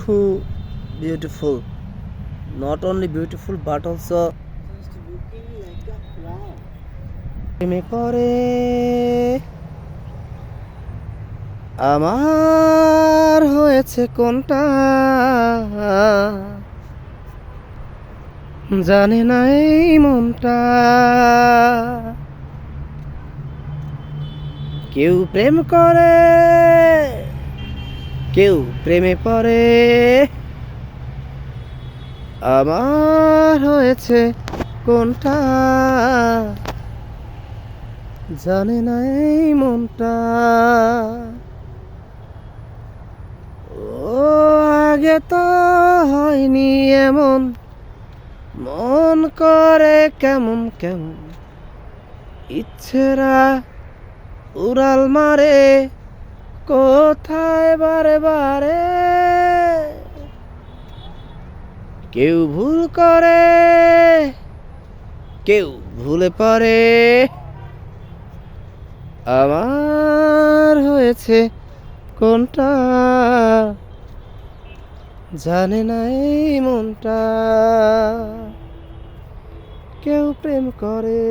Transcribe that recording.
Too beautiful not only beautiful but also প্রেমে পরে আমার হয়েছে কোনটা জানে না এই মনটা কেউ প্রেম করে, কেউ প্রেমে পড়ে। আমার হয়েছে কোনটা? জানে না এই মনটা। ও, আগে তো হয়নি এমন। মন করে কেমন কেমন? ইচ্ছেরা উড়াল মারে, কোথায় বারে বারে কেউ ভুল করে, কেউ ভুলে পড়ে আমার হয়েছে কোনটা? জানে না এই মনটা। কেউ প্রেম করে।